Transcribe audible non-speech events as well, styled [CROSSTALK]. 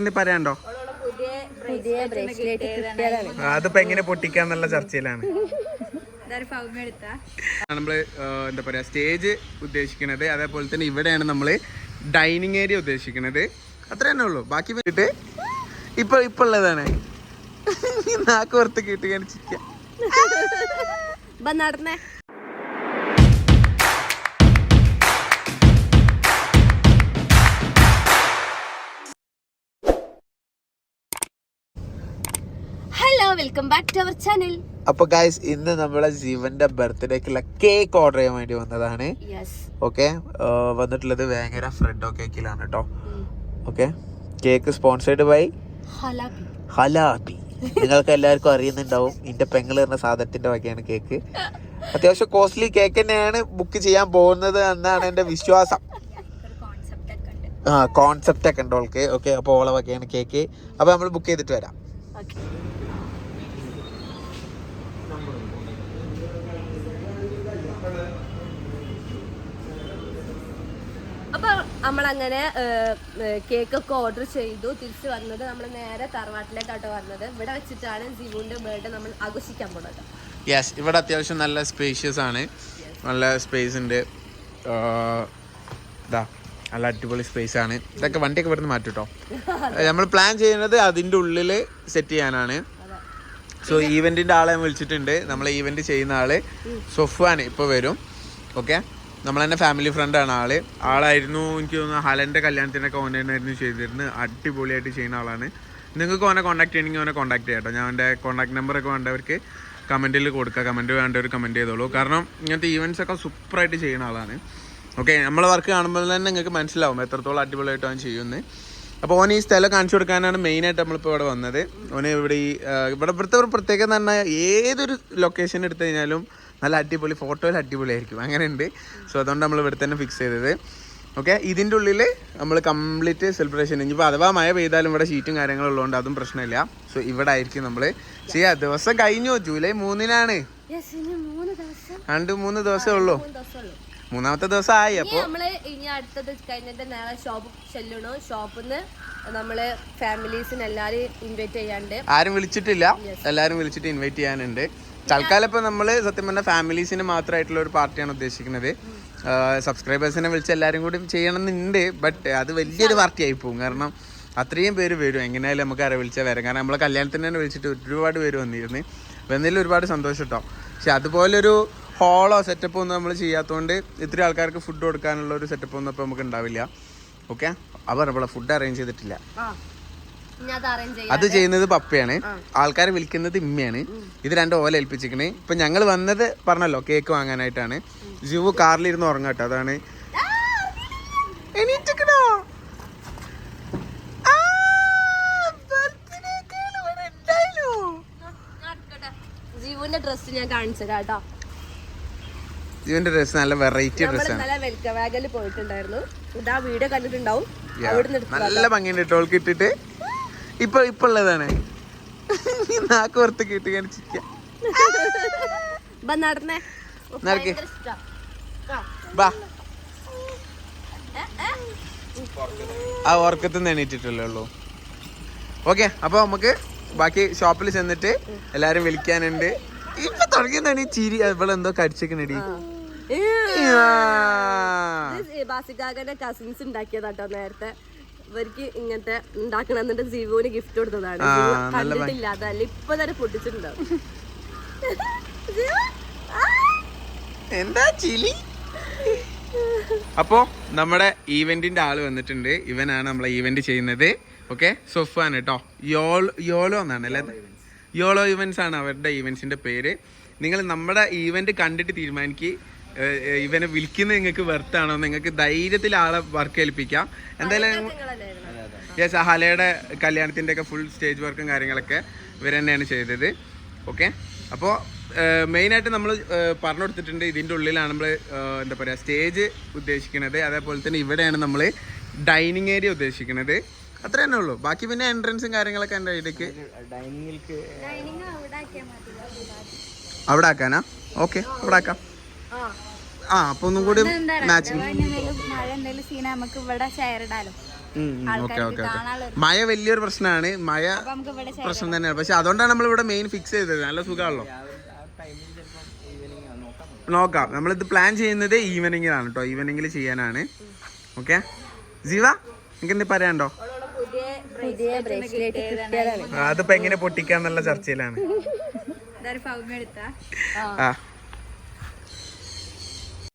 എന്ത് പറയാണ്ടോ അതിപ്പോ എങ്ങനെ പൊട്ടിക്കാന്നുള്ള ചർച്ചയിലാണ്. നമ്മൾ എന്താ പറയാ സ്റ്റേജ് ഉദ്ദേശിക്കണത് അതേപോലെ തന്നെ ഇവിടെയാണ് നമ്മൾ ഡൈനിങ് ഏരിയ ഉദ്ദേശിക്കണത്. അത്ര തന്നെ ഉള്ളു. ബാക്കി പോയിട്ട് ഇപ്പൊ ഇപ്പൊ ഉള്ളതാണ്. നാക്ക് പുറത്ത് കേട്ട് കാണിച്ചിരിക്കാം നടന്നേ. Welcome back to our channel അപ്പൊ ഗായ്സ് ഇന്ന് നമ്മളെ ജീവന്റെ ബർത്ത്ഡേക്കുള്ള കേക്ക് ഓർഡർ ചെയ്യാൻ വേണ്ടി വന്നതാണ്. ഓക്കെ വന്നിട്ടുള്ളത് വേങ്ങര ഫ്രെഡോ കേക്കിലാണ് കേട്ടോ ഓക്കെ കേക്ക് സ്പോൺസേഡ് ബൈ ഹലാബി നിങ്ങൾക്ക് എല്ലാവർക്കും അറിയുന്നുണ്ടാവും. എന്റെ പെങ്ങൾ എന്ന സാധനത്തിന്റെ വകയാണ് കേക്ക് അത്യാവശ്യം കോസ്റ്റ്ലി കേക്ക് തന്നെയാണ് ബുക്ക് ചെയ്യാൻ പോകുന്നത് എന്നാണ് എന്റെ വിശ്വാസം. ആ കോൺസെപ്റ്റ് ഒക്കെ ഉണ്ട് ഓൾക്ക് ഓക്കെ അപ്പോൾ ഓളെ വകയാണ് കേക്ക് അപ്പോൾ നമ്മൾ ബുക്ക് ചെയ്തിട്ട് വരാം. ഓക്കെ അപ്പൊ നമ്മളങ്ങനെ കേക്ക് ഒക്കെ ഓർഡർ ചെയ്തു. തിരിച്ചു വന്നത് നമ്മൾ നേരെ തറവാട്ടിലേക്കാട്ടോ വന്നത്. ഇവിടെ വെച്ചിട്ടാണ് ജിവുന്റെ ബർത്ത്ഡേ നമ്മൾ ആഘോഷിക്കാൻ പോകുന്നത് യെസ് ഇവിടെ അത്യാവശ്യം നല്ല സ്പേഷ്യസ് ആണ്. നല്ല സ്പേസ് ഉണ്ട്. ഇതാ നല്ല അടിപൊളി സ്പേസ് ആണ്. ഇതൊക്കെ വണ്ടിയൊക്കെ ഇവിടുന്ന് മാറ്റിട്ടോ. [LAUGHS] നമ്മൾ പ്ലാൻ ചെയ്യുന്നത് അതിന്റെ ഉള്ളിൽ സെറ്റ് ചെയ്യാനാണ്. സോ ഈവെന്റിന്റെ ആളെ ഞാൻ വിളിച്ചിട്ടുണ്ട്. നമ്മളെ ഈവെന്റ് ചെയ്യുന്ന ആൾ സൊഫാൻ ഇപ്പൊ വരും. ഓക്കെ നമ്മൾ തന്നെ ഫാമിലി ആണ് ആൾ. ആളായിരുന്നു എനിക്ക് തോന്നുന്നു ഹലന്റെ കല്യാണത്തിനൊക്കെ ഓനായിരുന്നു ചെയ്തിരുന്നത്. അടിപൊളിയായിട്ട് ചെയ്യുന്ന ആളാണ്. നിങ്ങൾക്ക് ഓനെ കോൺടാക്ട് ചെയ്യണമെങ്കിൽ ഓനെ കോൺടാക്ട് ചെയ്യാം ഞാൻ എന്റെ കോൺടാക്ട് നമ്പറൊക്കെ വേണ്ടവർക്ക് കമന്റിൽ കൊടുക്കുക കമന്റ് വേണ്ടവർ കമന്റ് ചെയ്തോളൂ. കാരണം ഇങ്ങനത്തെ ഈവൻസ് ഒക്കെ സൂപ്പറായിട്ട് ചെയ്യുന്ന ആളാണ്. ഓക്കെ നമ്മളെ വർക്ക് കാണുമ്പോൾ തന്നെ നിങ്ങൾക്ക് മനസ്സിലാവും എത്രത്തോളം അടിപൊളിയായിട്ട് അവൻ ചെയ്യുന്നത്. അപ്പോൾ ഓൻ ഈ സ്ഥലം കാണിച്ചു കൊടുക്കാനാണ് മെയിനായിട്ട് നമ്മളിപ്പോൾ ഇവിടെ വന്നത്. ഓന് ഇവിടെ ഈ ഇവിടെ ഇവിടുത്തെ ഒരു പ്രത്യേകത എന്ന് പറഞ്ഞാൽ ഏതൊരു ലൊക്കേഷൻ എടുത്തു കഴിഞ്ഞാലും നല്ല അടിപൊളി ഫോട്ടോയിൽ അടിപൊളിയായിരിക്കും. അങ്ങനെയുണ്ട്. സോ അതുകൊണ്ട് നമ്മൾ ഇവിടെ തന്നെ ഫിക്സ് ചെയ്തത്. ഓക്കെ ഇതിന്റെ ഉള്ളിൽ നമ്മൾ കംപ്ലീറ്റ് സെലിബ്രേഷൻ ഇനിയിപ്പോൾ അഥവാ മഴ പെയ്താലും ഇവിടെ ഷീറ്റും കാര്യങ്ങളും ഉള്ളതുകൊണ്ട് അതും പ്രശ്നമില്ല. സോ ഇവിടെ ആയിരിക്കും നമ്മൾ ചെയ്യാ ദിവസം കഴിഞ്ഞു. ജൂലൈ മൂന്നിനാണ്. രണ്ട് മൂന്ന് ദിവസമേ ഉള്ളൂ. മൂന്നാമത്തെ ദിവസം ആയി ഇനി അപ്പോൾ നമ്മൾ ഇനി അടുത്തത് കഴിഞ്ഞിട്ട് നേരെ ഷോപ്പ് ചെല്ലണോ? ഷോപ്പിൽ നിന്ന് നമ്മൾ ഫാമിലീസിന് എല്ലാരും ഇൻവൈറ്റ് ചെയ്യാണ്ട്. ആരും വിളിച്ചിട്ടില്ല. എല്ലാരും വിളിച്ചിട്ട് ഇൻവൈറ്റ് ചെയ്യാനുണ്ട്. തൽക്കാലം ഇപ്പൊ നമ്മൾ സത്യം പറഞ്ഞ ഫാമിലീസിന് മാത്രമായിട്ടുള്ള ഒരു പാർട്ടിയാണ് ഉദ്ദേശിക്കുന്നത്. സബ്സ്ക്രൈബേഴ്സിനെ വിളിച്ച് എല്ലാരും കൂടി ചെയ്യണമെന്നുണ്ട് ബട്ട് അത് വലിയൊരു പാർട്ടി ആയി പോകും. കാരണം അത്രയും പേര് വരും. എങ്ങനെയായാലും നമുക്ക് ആരെ വിളിച്ചാൽ വരാം. കാരണം നമ്മളെ കല്യാണത്തിന് തന്നെ വിളിച്ചിട്ട് ഒരുപാട് പേര് വന്നിരുന്നു. വന്നതിൽ ഒരുപാട് സന്തോഷം കേട്ടോ പക്ഷെ അതുപോലൊരു ഹോളോ സെറ്റപ്പ് ഒന്നും നമ്മൾ ചെയ്യാത്തതുകൊണ്ട് ഇത്രയും ആൾക്കാർക്ക് ഫുഡ് കൊടുക്കാനുള്ള ഒരു സെറ്റപ്പ് ഒന്നും ഇപ്പോൾ നമുക്ക് ഉണ്ടാവില്ല ഓക്കെ അവർ നമ്മളെ ഫുഡ് അറേഞ്ച് ചെയ്തിട്ടില്ല. അത് ചെയ്യുന്നത് പപ്പയാണ്. ആൾക്കാരെ വിളിക്കുന്നത് ഇമ്മയാണ്. ഇത് രണ്ട് ഓല ഏൽപ്പിച്ചിരിക്കണ്. ഇപ്പൊ ഞങ്ങൾ വന്നത് പറഞ്ഞല്ലോ കേക്ക് വാങ്ങാനായിട്ടാണ്. ജിവു കാറിലിരുന്ന് ഉറങ്ങട്ടോ അതാണ്. എണീറ്റിക്കണോ? ജീവുവിന്റെ ഇവിടെ. ഡ്രസ് ഞാൻ കാണിച്ചു തരാം കേട്ടോ. ജിവുന്റെ ഡ്രസ് നല്ല വെറൈറ്റി ഡ്രസ്സാണ് നല്ല വെൽക്കം വാഗനിൽ പോയിട്ടുണ്ടായിരുന്നു. ഇതാ വീഡിയോ കണ്ടിട്ടുണ്ടാവും. നല്ല ഭംഗിയുണ്ട് ടോൾക്ക് ഇട്ടിട്ട്. ഇപ്പൊ ഇപ്പൊ ഉള്ളതാണ്. നാക്ക് പുറത്ത് കിട്ടി കാണിച്ചിരിക്കാം. നടന്നേ. നടക്ക്. ആ. ബാ. ആ ഉറക്കത്തിൽ നിന്ന് എണീറ്റിട്ടല്ലേ ഉള്ളൂ. ഓക്കെ അപ്പൊ നമുക്ക് ബാക്കി ഷോപ്പിൽ ചെന്നിട്ട് എല്ലാരും വിളിക്കാനുണ്ട്. ഇപ്പൊ തുടങ്ങിയതാണ് ഈ ചിരി. ഇവിടെ എന്തോ കടിച്ചേക്കണടി. ബാസിക്കാകന്റെ കസിൻസ് ഉണ്ടാക്കിയതാട്ടോ നേരത്തെ. ഇവർക്ക് ഇങ്ങനത്തെ ഉണ്ടാക്കണം എന്നിട്ട് ജീവുവിന് ഗിഫ്റ്റ് കൊടുത്തതാണ്. കണ്ടിട്ടില്ല. അതല്ല ഇപ്പൊ തന്നെ പൊട്ടിച്ചിട്ടുണ്ടാവും എന്താ ചിലി? അപ്പോ നമ്മുടെ ഈവെന്റിന്റെ ആൾ വന്നിട്ടുണ്ട്. ഇവനാണ് നമ്മളെ ഈവെന്റ് ചെയ്യുന്നത്. ഓക്കെ? സൊഫാൻ കേട്ടോ. യോൾ യോളോ എന്നാണ് അല്ലേ? യോളോ ഇവൻസ് ആണ് അവരുടെ ഇവൻസിന്റെ പേര്. നിങ്ങൾ നമ്മുടെ ഇവന്റ് കണ്ടിട്ട് തീരുമാനിക്ക്. ഏഹ്, ഏഹ്, ഇവനെ വിളിക്കുന്നത് നിങ്ങൾക്ക് വെർത്താണോ നിങ്ങൾക്ക് ധൈര്യത്തിൽ ആളെ വർക്ക് ഏൽപ്പിക്കാം. എന്തായാലും യെസ് ഹലയുടെ കല്യാണത്തിന്റെ ഒക്കെ ഫുൾ സ്റ്റേജ് വർക്കും കാര്യങ്ങളൊക്കെ ഇവർ തന്നെയാണ് ചെയ്തത്. ഓക്കെ അപ്പോൾ മെയിനായിട്ട് നമ്മൾ പറഞ്ഞു കൊടുത്തിട്ടുണ്ട് ഇതിന്റെ ഉള്ളിലാണ് നമ്മൾ എന്താ പറയുക സ്റ്റേജ് ഉദ്ദേശിക്കുന്നത് അതേപോലെ തന്നെ ഇവിടെയാണ് നമ്മൾ ഡൈനിങ് ഏരിയ ഉദ്ദേശിക്കുന്നത് അത്ര തന്നെ ഉള്ളൂ. ബാക്കി പിന്നെ എൻട്രൻസും കാര്യങ്ങളൊക്കെ എന്റെ ഇടയ്ക്ക് അവിടെ ആക്കാനാ? ഓക്കെ അവിടെ ആക്കാം. ആ. അപ്പൊ ഒന്നും കൂടി മാച്ചിങ് എന്തെങ്കിലും മഴ എന്തെങ്കിലും സീന നമുക്ക് ഇവിടെ ഷെയർ ഇടാലോ? Okay okay okay. മഴ വലിയൊരു പ്രശ്നമാണ്. മഴ പ്രശ്നം തന്നെയാണ്. പക്ഷെ അതുകൊണ്ടാണ് നമ്മൾ ഇവിടെ മെയിൻ ഫിക്സ് ചെയ്തത്. നല്ല സുഖമാണല്ലോ. നോക്കാം. നമ്മളിത് പ്ലാൻ ചെയ്യുന്നത് ഈവനിങ്ങിലാണ് കേട്ടോ ഈവനിങ്ങിൽ ചെയ്യാനാണ്. ഓക്കെ? ജീവ നിങ്ങൾക്ക് എന്ത് പറയാണ്ടോ പുതിയ ബ്രേസ്ലെറ്റ് കിട്ടിയതാണ് അതിപ്പോ എങ്ങനെ പൊട്ടിക്കാന്നുള്ള ചർച്ചയിലാണ്. ഇതൊരു ഫൗമ എടുത്താ. ആ.